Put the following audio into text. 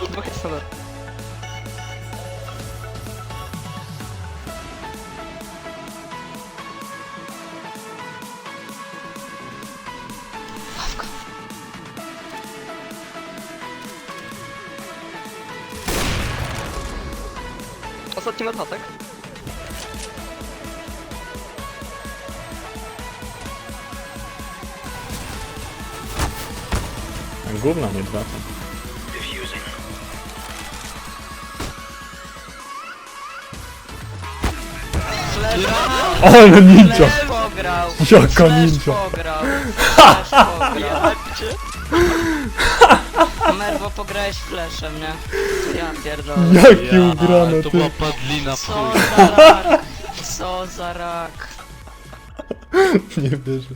Hit standard. Ławka. Ostatni ma dwa, tak? Gówna nie wraca. Ale ninja! Pograł! Jaka ninja! pograł! Flash pograł! Merwo pograłeś flashem, nie? Ja pierdolę. Jaki Ja, ugrane to ty! była padlina w Co chuj. za rak? Co za rak? Nie wierzę.